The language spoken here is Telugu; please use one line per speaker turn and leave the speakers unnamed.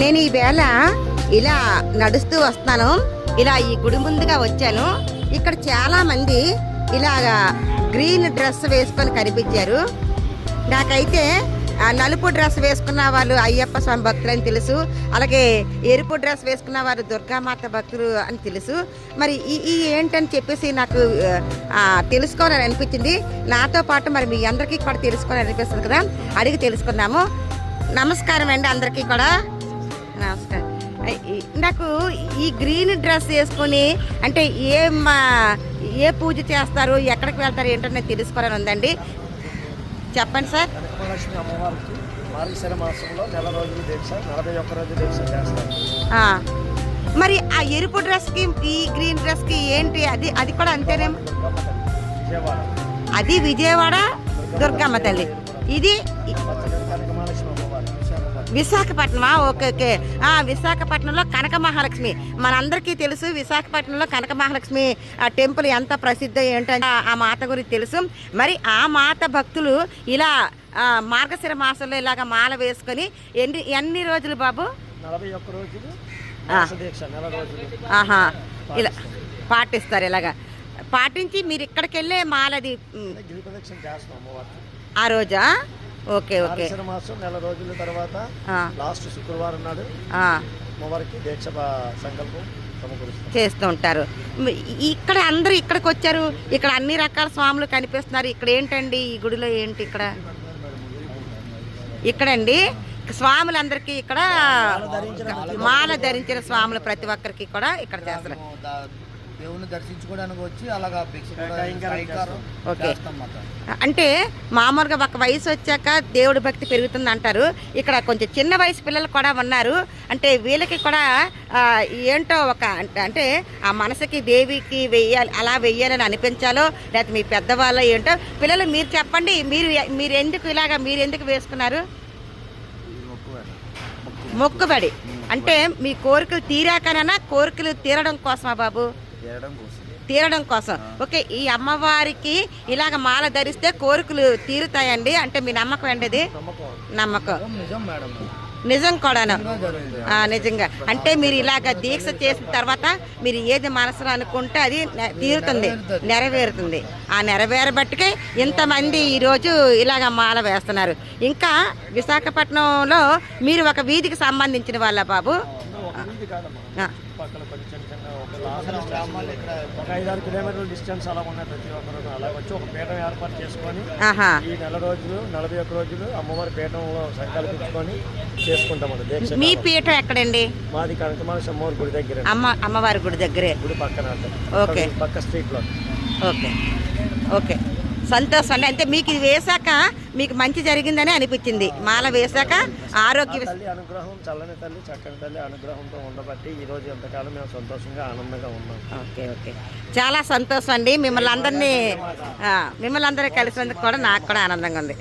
నేను ఈవేళ ఇలా నడుస్తూ వస్తాను ఇలా ఈ గుడి ముందుగా వచ్చాను. ఇక్కడ చాలా మంది ఇలాగా గ్రీన్ డ్రెస్ వేసుకొని కనిపించారు. నాకైతే నలుపు డ్రెస్ వేసుకున్న వాళ్ళు అయ్యప్ప స్వామి భక్తులు అని తెలుసు. అలాగే ఎరుపు డ్రెస్ వేసుకున్న వారు దుర్గామాత భక్తులు అని తెలుసు. మరి ఈ ఈ ఏంటని చెప్పేసి నాకు తెలుసుకోవాలని అనిపించింది. నాతో పాటు మరి మీ అందరికీ కూడా తెలుసుకోవాలని అనిపిస్తుంది కదా? అడిగి తెలుసుకుందాము. నమస్కారం అండి అందరికీ కూడా. నమస్కారం. నాకు ఈ గ్రీన్ డ్రెస్ వేసుకొని అంటే ఏ మా- ఏ పూజ చేస్తారు ఎక్కడికి వెళ్తారు నాకు తెలుసుకోవాలని ఉందండి. చెప్పండి సార్.
అమ్మవారికి మాసంలో నెల రోజులు దీక్ష నలభై ఒక్క రోజు దీక్ష చేస్తారు.
ఆ. మరి ఆ ఎరుపు డ్రెస్కి ఈ గ్రీన్ డ్రెస్కి ఏంటి? అది అది కూడా అంతేనేమో. అది విజయవాడ దుర్గమ్మ తల్లి. ఇది విశాఖపట్నమా? Okay okay. ఆ విశాఖపట్నంలో కనక మహాలక్ష్మి మనందరికీ తెలుసు విశాఖపట్నంలో కనక మహాలక్ష్మి ఆ టెంపుల్ ఎంత ప్రసిద్ధి ఏంటంటే ఆ- మాత గురించి తెలుసు. మరి ఆ మాత భక్తులు ఇలా మార్గశిర మాసంలో ఇలాగ మాల వేసుకొని ఎన్ని ఎన్ని రోజులు బాబు?
నలభై ఒక్క రోజులు.
ఆహా. ఇలా పాటిస్తారు. ఇలాగా. పాటించి మీరు ఇక్కడికి వెళ్ళే మాలది ఆ రోజా? Okay okay.
మాసం నెల రోజుల తర్వాత లాస్ట్ శుక్రవారం నాడు. అమ్మవారికి దీక్ష సంకల్పం
చేస్తూ ఉంటారు. ఇక్కడ అందరూ ఇక్కడికి వచ్చారు. ఇక్కడ అన్ని రకాల స్వాములు కనిపిస్తున్నారు. ఇక్కడ ఏంటండి? ఈ గుడిలో ఏంటి ఇక్కడ? ఇక్కడండి. స్వాములందరికీ ఇక్కడ మాల ధరించిన స్వాములు ప్రతి ఒక్కరికి కూడా ఇక్కడ చేస్తారు.
దేవుని దర్శించుకోవడానికి వచ్చి అలాగా
అంటే మామూలుగా ఒక వయసు వచ్చాక దేవుడి భక్తి పెరుగుతుంది అంటారు. ఇక్కడ కొంచెం చిన్న వయసు పిల్లలు కూడా ఉన్నారు. అంటే వీళ్ళకి కూడా ఏంటో ఒక అంటే- అంటే ఆ మనసుకి దేవికి వెయ్యాలి అలా వెయ్యాలని అనిపించాలో లేకపోతే మీ పెద్దవాళ్ళు ఏంటో. పిల్లలు మీరు చెప్పండి మీరు మీరు ఎందుకు ఇలాగా మీరు ఎందుకు వేసుకున్నారు? మొక్కుబడి. అంటే మీ కోరికలు తీరాకనన్నా కోరికలు తీరడం కోసమా బాబు?
తీరడం కోసం.
ఓకే ఈ అమ్మవారికి ఇలాగ మాల ధరిస్తే కోరికలు తీరుతాయండి. అంటే మీ నమ్మకం అండి ఇది
నమ్మకం.
నిజం
కూడాను. నిజంగా అంటే మీరు ఇలాగ దీక్ష చేసిన తర్వాత మీరు ఏది మనసులో అనుకుంటే అది తీరుతుంది నెరవేరుతుంది. ఆ నెరవేరబట్టుకే ఇంతమంది ఈరోజు ఇలాగ మాల వేస్తున్నారు. ఇంకా విశాఖపట్నంలో మీరు ఒక వీధికి సంబంధించిన వాళ్ళ బాబు.
పక్కన కొంచెం చిన్న చిన్న ఒక ఐదారు కిలోమీటర్ల డిస్టెన్స్ అలా ఉన్నాయి ప్రతి ఒక్కరు అలా వచ్చి ఒక పీఠం ఏర్పాటు చేసుకొని ఈ నెల రోజులు నలభై ఒక్క రోజులు అమ్మవారి పీఠంలో సంకల్పించుకొని చేసుకుంటామండి దీక్ష
మీ
కాలం.
పీఠం ఎక్కడండి?
మాది కనకమాల అమ్మవారి గుడి దగ్గర.
అమ్మ అమ్మవారి గుడి దగ్గరే.
గుడి పక్కన.
ఓకే.
పక్క స్ట్రీట్లో
ఓకే. ఓకే. సంతోషం అండి. అంటే మీకు ఇది వేశాక మీకు మంచి జరిగిందని అనిపించింది. మాల వేశాక ఆరోగ్య
అనుగ్రహం చల్లని తల్లి చక్కని తల్లి అనుగ్రహంతో ఉండబట్టి ఈ రోజు ఎంతకాలం మేము సంతోషంగా ఆనందంగా ఉన్నాం.
Okay okay. చాలా సంతోషం అండి. మిమ్మల్ని అందరినీ మిమ్మల్ని అందరినీ కలిసినందుకు కూడా నాకు కూడా ఆనందంగా ఉంది.